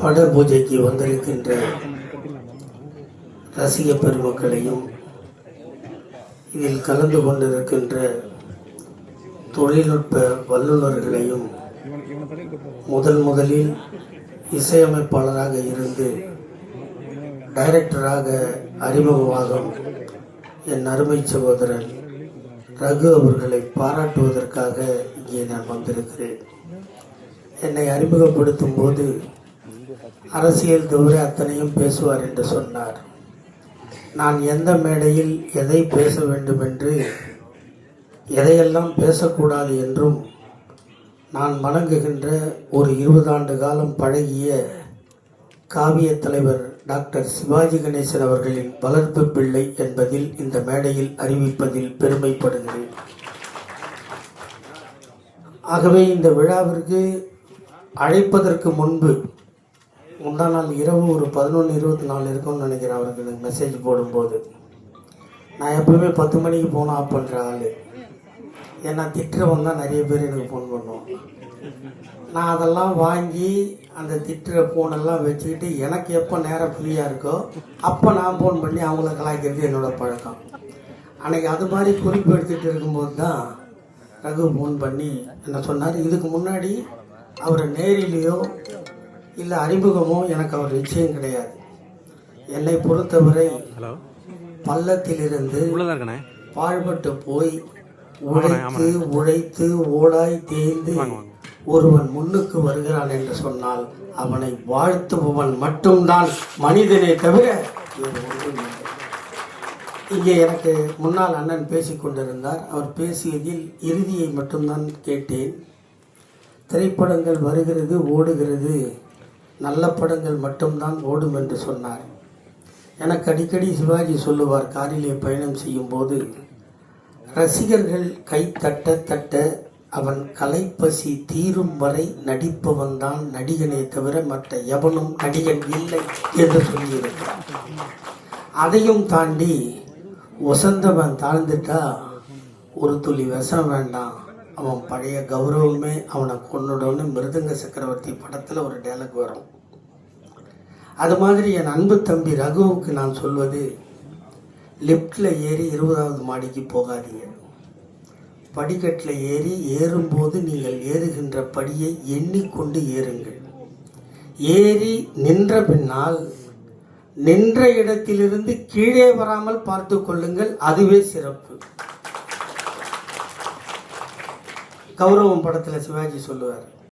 பட பூஜைக்கு வந்திருக்கின்ற ரசிக பெருமக்களையும் இதில் கலந்து கொண்டிருக்கின்ற தொழில்நுட்ப வல்லுநர்களையும் முதல் முதலில் இசையமைப்பாளராக இருந்து டைரக்டராக அறிமுகமாகும் என் அருமை சகோதரன் ரகு அவர்களை பாராட்டுவதற்காக இங்கே நான் வந்திருக்கிறேன். என்னை அறிமுகப்படுத்தும் போது அரசியல் தவிர அத்தனையும் பேசுவார் என்று சொன்னார். நான் எந்த மேடையில் எதை பேச வேண்டும் என்று எதையெல்லாம் பேசக்கூடாது என்றும் நான் வணங்குகின்ற ஒரு இருபது ஆண்டு காலம் பழகிய காவிய தலைவர் டாக்டர் சிவாஜி கணேசன் அவர்களின் வளர்ப்பு பிள்ளை என்பதில் இந்த மேடையில் அறிவிப்பதில் பெருமைப்படுகிறேன். ஆகவே இந்த விழாவிற்கு அழைப்பதற்கு முன்பு முந்தா நாள் இரவு ஒரு பதினொன்று இருபத்தி நாலு இருக்கும்னு நினைக்கிறேன் அவருக்கு எனக்கு மெசேஜ் போடும்போது. நான் எப்பவுமே பத்து மணிக்கு போனால் ஆஃப் பண்ணுற ஆள். ஏன்னா திட்டுறவன் தான் நிறைய பேர் எனக்கு ஃபோன் பண்ணுவோம் நான் அதெல்லாம் வாங்கி அந்த திட்டுற ஃபோனெல்லாம் வச்சுக்கிட்டு எனக்கு எப்போ நேரம் ஃப்ரீயாக இருக்கோ அப்போ நான் ஃபோன் பண்ணி அவங்கள கலாய்க்கிறது என்னோடய பழக்கம். அன்றைக்கி அது மாதிரி குறிப்பு எடுத்துகிட்டு இருக்கும்போது தான் ரகு ஃபோன் பண்ணி என்ன சொன்னார் இதுக்கு முன்னாடி அவரை நேரிலேயோ இல்லை அறிமுகமோ எனக்கு அவர் நிச்சயம் கிடையாது. என்னை பொறுத்தவரை பள்ளத்திலிருந்து பாழ்பட்டு போய் உழைத்து உழைத்து ஓடாய் தேய்ந்து ஒருவன் முன்னுக்கு வருகிறான் என்று சொன்னால் அவனை வாழ்த்துபவன் மட்டும்தான் மனிதனை தவிர. இங்கே எனக்கு முன்னால் அண்ணன் பேசிக் கொண்டிருந்தார். அவர் பேசியதில் இறுதியை மட்டும்தான் கேட்டேன். திரைப்படங்கள் வருகிறது ஓடுகிறது. நல்ல படங்கள் மட்டும்தான் ஓடும் என்று சொன்னார். எனக்கு அடிக்கடி சிவாஜி சொல்லுவார் காரிலே பயணம் செய்யும்போது ரசிகர்கள் கை தட்ட தட்ட அவன் கலைப்பசி தீரும் வரை நடிப்பவன் தான் நடிகனே தவிர மற்ற எவனும் நடிகன் இல்லை என்று சொல்லியிருக்கிறான் அதையும் தாண்டி ஒசந்தவன் தாழ்ந்துட்டா ஒரு துளி விஷம் வேண்டாம். அவன் பழைய கௌரவமே அவனை கொன்னுடன்னு மிருதங்க சக்கரவர்த்தி படத்தில் ஒரு டேலக் வரும். அது மாதிரி என் அன்பு தம்பி ரகுவுக்கு நான் சொல்வது லிஃப்டில் ஏறி இருபதாவது மாடிக்கு போகாதீங்க. படிக்கட்டில் ஏறி ஏறும்போது நீங்கள் ஏறுகின்ற படியை எண்ணிக்கொண்டு ஏறுங்கள். ஏறி நின்ற பின்னால் நின்ற இடத்திலிருந்து கீழே வராமல் பார்த்து கொள்ளுங்கள். அதுவே சிறப்பு. கௌரவம் படத்தில் சிவாஜி சொல்லுவார்.